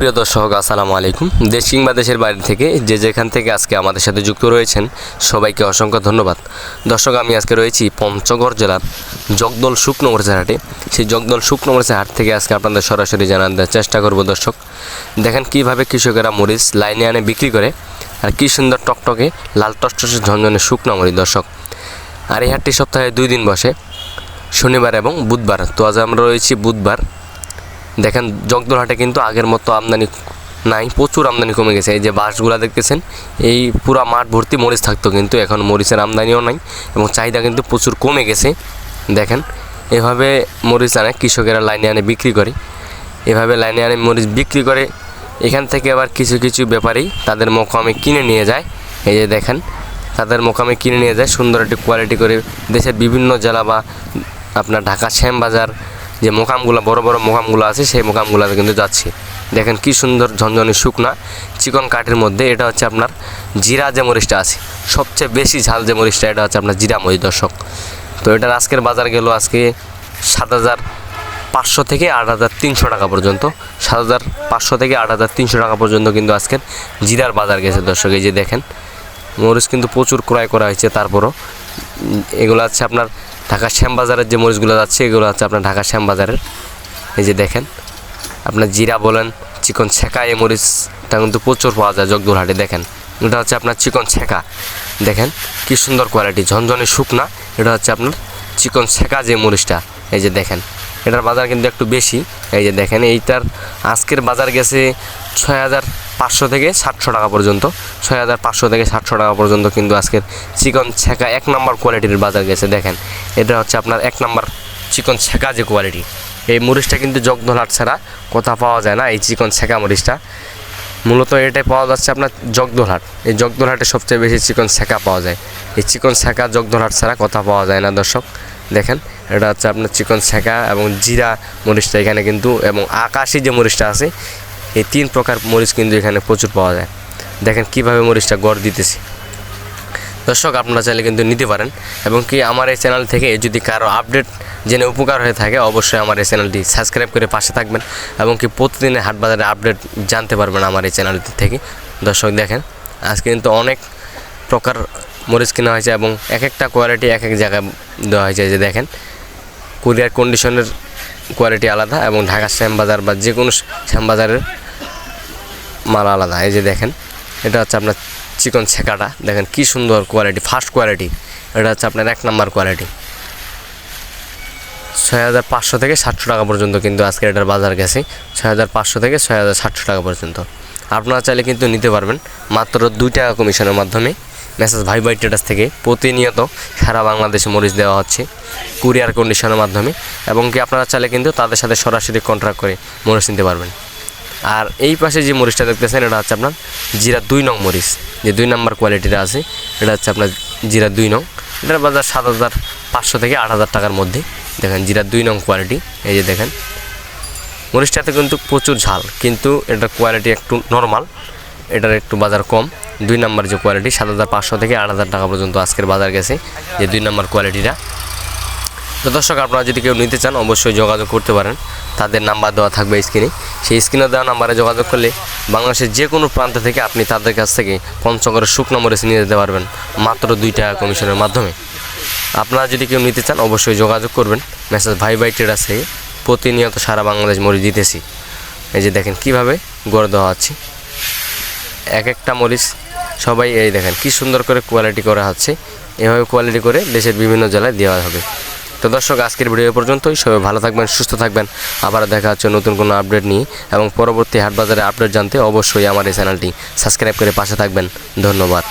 প্রিয় দর্শক, আসসালামু আলাইকুম। দেশ কিংবা দেশের বাইরে থেকে যে যেখান থেকে আজকে আমাদের সাথে যুক্ত রয়েছেন, সবাইকে অসংখ্য ধন্যবাদ। দর্শক, আমি আজকে রয়েছি পঞ্চগড় জেলার জগদল শুকনো মরিচের হাটে সেই জগদল শুকনো মরিচের হাট থেকে আজকে আপনাদের সরাসরি জানার দেওয়ার চেষ্টা করব দর্শক। দেখেন কীভাবে কৃষকেরা মরিচ লাইনে আনে, বিক্রি করে, আর কী সুন্দর টকটকে লাল টসটসে ঝনঝনে শুকনো মরিচ দর্শক। আর এই হাটটি সপ্তাহে দুই দিন বসে, শনিবার এবং বুধবার। তো আজ আমরা রয়েছি বুধবার দেখেন জগদলহাটে কিন্তু আগের মতো আমদানি নাই, প্রচুর আমদানি কমে গেছে। এই যে বাসগুলো দেখতেছেন, এই পুরা মাঠ ভর্তি মরিচ থাকতো কিন্তু এখন মরিচের আমদানিও নাই এবং চাহিদা কিন্তু প্রচুর কমে গেছে। দেখেন, এভাবে মরিচ আনে, কৃষকেরা লাইনে আনে, বিক্রি করে। এভাবে লাইনে আনে, মরিচ বিক্রি করে। এখান থেকে আবার কিছু কিছু ব্যাপারী তাদের মোকামে কিনে নিয়ে যায়। এই যে দেখেন, তাদের মোকামে কিনে নিয়ে যায় সুন্দর একটি কোয়ালিটি করে। দেশের বিভিন্ন জেলা বা আপনার ঢাকা শ্যামবাজার যে মোকামগুলো বড় বড় মোকামগুলো আছে, সেই মোকামগুলোতে কিন্তু যাচ্ছি। দেখেন কি সুন্দর ঝনঝনি শুকনা চিকন কাঠের মধ্যে, এটা হচ্ছে আপনার জিরা যে মরিচটা আছে। সবচেয়ে বেশি ঝাল যে মরিচটা, এটা হচ্ছে আপনার জিরা মরিচ, দর্শক। তো এটার আজকের বাজার গেল আজকে সাত হাজার পাঁচশো থেকে আট হাজার তিনশো টাকা পর্যন্ত। সাত হাজার পাঁচশো থেকে আট হাজার তিনশো টাকা পর্যন্ত কিন্তু আজকের জিরার বাজার গেছে, দর্শক। এই যে দেখেন, মরিচ কিন্তু প্রচুর ক্রয় করা হয়েছে তারপরও। এগুলো হচ্ছে আপনার ঢাকা শ্যামবাজারের যে মরিচগুলো যাচ্ছে, এগুলো হচ্ছে আপনার ঢাকা শ্যামবাজারের। এই যে দেখেন, আপনার জিরা বলেন, চিকন ছেঁকা, এই মরিচটা কিন্তু প্রচুর পাওয়া যায় জগদুরহাটে, দেখেন। এটা হচ্ছে আপনার চিকন ছেঁকা, দেখেন, কি সুন্দর কোয়ালিটি ঝনঝনে শুকনা, এটা হচ্ছে আপনার চিকন ছেঁকা যে মরিচটা, এই যে দেখেন। এটার বাজার কিন্তু একটু বেশি, এই যে দেখেন, এইটার আজকের বাজার গেছে ছয় হাজার পাঁচশো থেকে সাতশো টাকা পর্যন্ত। ছয় হাজার পাঁচশো থেকে সাতশো টাকা পর্যন্ত কিন্তু আজকের চিকন ছেঁকা এক নম্বর কোয়ালিটির বাজার গেছে, দেখেন। এটা হচ্ছে আপনার এক নম্বর চিকন ছেঁকা যে কোয়ালিটি এই মরিচটা কিন্তু জগদলহাট ছাড়া কোথাও পাওয়া যায় না, এই চিকন ছেঁকা মরিচটা। মূলত এটাই পাওয়া যাচ্ছে আপনার জগদলহাট এই জগদলহাটে সবচেয়ে বেশি চিকন ছেঁকা পাওয়া যায়। এই চিকন ছেঁকা জগদলহাট ছাড়া কথা পাওয়া যায় না, দর্শক। দেখেন, এটা হচ্ছে আপনার চিকন ছেঁকা এবং জিরা মরিচটা এখানে কিন্তু এবং আকাশি যে মরিচটা আছে এই তিন প্রকার মরিচ কিন্তু এখানে প্রচুর পাওয়া যায়। দেখেন কীভাবে মরিচটা গড় দিতেছে। দর্শক, আপনারা চাইলে কিন্তু নিতে পারেন এবং কি আমার এই চ্যানেল থেকে যদি কারও আপডেট জেনে উপকার হয়ে থাকে, অবশ্যই আমার এই চ্যানেলটি সাবস্ক্রাইব করে পাশে থাকবেন এবং কি প্রতিদিনের হাট বাজারে আপডেট জানতে পারবেন আমার এই চ্যানেলটি থেকে। দর্শক, দেখেন, আজকে কিন্তু অনেক প্রকার মরিচ কেনা হয়েছে এবং এক একটা কোয়ালিটি এক এক জায়গায় দেওয়া হয়েছে। যে দেখেন, কুরিয়ার কন্ডিশনের কোয়ালিটি আলাদা এবং ঢাকা শ্যামবাজার বা যে কোনো শ্যামবাজারের মাল আলাদা। এই যে দেখেন, এটা হচ্ছে আপনার চিকন ছেঁকাটা। দেখেন কি সুন্দর কোয়ালিটি ফার্স্ট কোয়ালিটি এটা হচ্ছে আপনার এক নাম্বার কোয়ালিটি ছয় হাজার পাঁচশো থেকে সাতশো টাকা পর্যন্ত কিন্তু আজকে এটার বাজার গেছে। ছয় হাজার পাঁচশো থেকে ছয় হাজার সাতশো টাকা পর্যন্ত। আপনারা চাইলে কিন্তু নিতে পারবেন, মাত্র দুই টাকা কমিশনের মাধ্যমে। মেসেজ ভাই ভাই ট্রেডার্স থেকে প্রতিনিয়ত সারা বাংলাদেশে মরিচ দেওয়া হচ্ছে কুরিয়ার কন্ডিশনের মাধ্যমে। এবং কি আপনারা চাইলে কিন্তু তাদের সাথে সরাসরি কন্ট্রাক্ট করে মরিচ নিতে পারবেন। আর এই পাশে যে মরিচটা দেখতেছেন, এটা হচ্ছে আপনার জিরা দুই নং মরিচ। যে দুই নম্বর কোয়ালিটিটা আছে, এটা হচ্ছে আপনার জিরা দুই নং। এটার বাজার সাত হাজার পাঁচশো থেকে আট হাজার টাকার মধ্যে। দেখেন, জিরা দুই নং কোয়ালিটি, এই যে দেখেন। মরিচটাতে কিন্তু প্রচুর ঝাল, কিন্তু এটার কোয়ালিটি একটু নর্মাল, এটার একটু বাজার কম। দুই নম্বর যে কোয়ালিটি, সাত হাজার পাঁচশো থেকে আট হাজার টাকা পর্যন্ত আজকের বাজার গেছে, যে দুই নম্বর কোয়ালিটিটা। তো দর্শক, আপনারা যদি কেউ নিতে চান, অবশ্যই যোগাযোগ করতে পারেন। তাদের নাম্বার দেওয়া থাকবে স্ক্রিনে সেই স্ক্রিনে দেওয়া নাম্বারে যোগাযোগ করলে বাংলাদেশের যে কোনো প্রান্ত থেকে আপনি তাদের কাছ থেকে পঞ্চগড়ের শুকনো মরিচ নিয়ে যেতে পারবেন, মাত্র দুই টাকা কমিশনের মাধ্যমে। আপনারা যদি কেউ নিতে চান, অবশ্যই যোগাযোগ করবেন। মেসেজ ভাই ভাই ট্রেডার্স থেকে প্রতিনিয়ত সারা বাংলাদেশ মরিচ দিতেছি। এই যে দেখেন কীভাবে গড়ে দেওয়া হচ্ছে এক একটা মরিচ, সবাই এই দেখেন কি সুন্দর করে কোয়ালিটি করা হচ্ছে এভাবে কোয়ালিটি করে দেশের বিভিন্ন জেলায় দেওয়া হবে। তো দর্শক, আজকের ভিডিও পর্যন্তই। সবাই ভালো থাকবেন, সুস্থ থাকবেন। আবার দেখা হচ্ছে নতুন কোনো আপডেট নিয়ে এবং পরবর্তী হাটবাজারে আপডেট জানতে অবশ্যই আমার এই চ্যানেলটি সাবস্ক্রাইব করে পাশে থাকবেন। ধন্যবাদ।